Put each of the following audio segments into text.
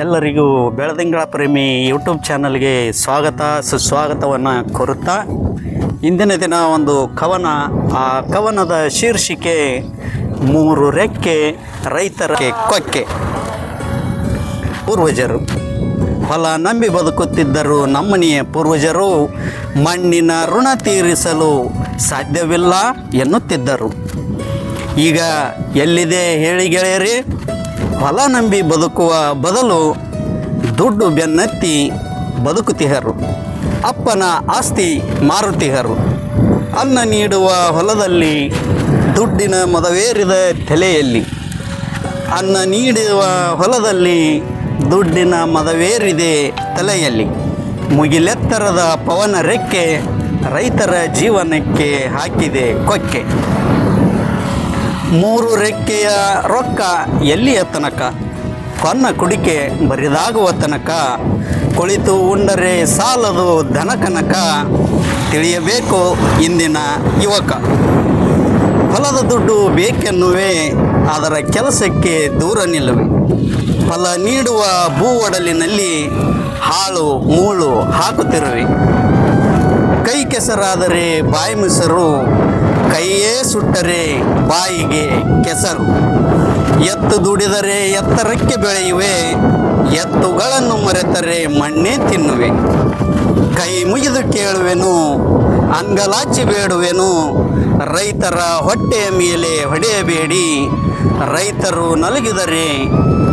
ಎಲ್ಲರಿಗೂ ಬೆಳದಿಂಗಳ ಪ್ರೇಮಿ ಯೂಟ್ಯೂಬ್ ಚಾನಲ್ಗೆ ಸ್ವಾಗತ, ಸುಸ್ವಾಗತವನ್ನು ಕೋರುತ್ತಾ ಇಂದಿನ ದಿನ ಒಂದು ಕವನ, ಆ ಕವನದ ಶೀರ್ಷಿಕೆ ಮೂರು ರೆಕ್ಕೆ, ರೈತರ ಕೊಕ್ಕೆ. ಪೂರ್ವಜರು, ಹೊಲ ನಂಬಿ ಬದುಕುತ್ತಿದ್ದರು ನಮ್ಮನೆಯ ಪೂರ್ವಜರು, ಮಣ್ಣಿನ ಋಣ ತೀರಿಸಲು ಸಾಧ್ಯವಿಲ್ಲ ಎನ್ನುತ್ತಿದ್ದರು. ಈಗ ಎಲ್ಲಿದೆ ಹೇಳಿ ಗೆಳೆಯರಿ? ಹೊಲ ನಂಬಿ ಬದುಕುವ ಬದಲು ದುಡ್ಡು ಬೆನ್ನತ್ತಿ ಬದುಕುತ್ತಿಹರು ಅಪ್ಪನ ಆಸ್ತಿ ಮಾರುತಿಹರು. ಅನ್ನ ನೀಡುವ ಹೊಲದಲ್ಲಿ ದುಡ್ಡಿನ ಮದವೇರಿದ ತಲೆಯಲ್ಲಿ. ಅನ್ನ ನೀಡುವ ಹೊಲದಲ್ಲಿ ದುಡ್ಡಿನ ಮದವೇರಿದೆ ತಲೆಯಲ್ಲಿ. ಮುಗಿಲೆತ್ತರದ ಪವನ ರೆಕ್ಕೆ ರೈತರ ಜೀವನಕ್ಕೆ ಹಾಕಿದೆ ಕೊಕ್ಕೆ. ಮೂರು ರೆಕ್ಕೆಯ ರೊಕ್ಕ ಎಲ್ಲಿಯ ತನಕ? ಕೊನ್ನ ಕುಡಿಕೆ ಬರಿದಾಗುವ ತನಕ? ಕುಳಿತು ಉಂಡರೆ ಸಾಲದು ಧನಕನಕ ತಿಳಿಯಬೇಕು ಇಂದಿನ ಯುವಕ. ಹೊಲದ ದುಡ್ಡು ಬೇಕೆನ್ನುವೆ, ಅದರ ಕೆಲಸಕ್ಕೆ ದೂರ ನಿಲ್ಲುವೆ. ಫಲ ನೀಡುವ ಭೂ ಒಡಲಿನಲ್ಲಿ ಹಾಳು ಮೂಳು ಹಾಕುತ್ತಿರುವೆ. ಕೈ ಕೆಸರಾದರೆ ಬಾಯಿ ಮೊಸರು, ಕೈಯೇ ಸುಟ್ಟರೆ ಬಾಯಿಗೆ ಕೆಸರು. ಎತ್ತು ದುಡಿದರೆ ಎತ್ತರಕ್ಕೆ ಬೆಳೆಯುವೆ, ಎತ್ತುಗಳನ್ನು ಮರೆತರೆ ಮಣ್ಣೇ ತಿನ್ನುವೆ. ಕೈ ಮುಗಿದು ಕೇಳುವೆನು, ಅಂಗಲಾಚಿ ಬೇಡುವೆನು, ರೈತರ ಹೊಟ್ಟೆಯ ಮೇಲೆ ಹೊಡೆಯಬೇಡಿ. ರೈತರು ನಲುಗಿದರೆ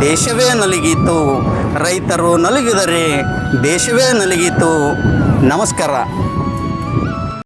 ದೇಶವೇ ನಲುಗಿತು, ರೈತರು ನಲುಗಿದರೆ ದೇಶವೇ ನಲುಗಿತು. ನಮಸ್ಕಾರ.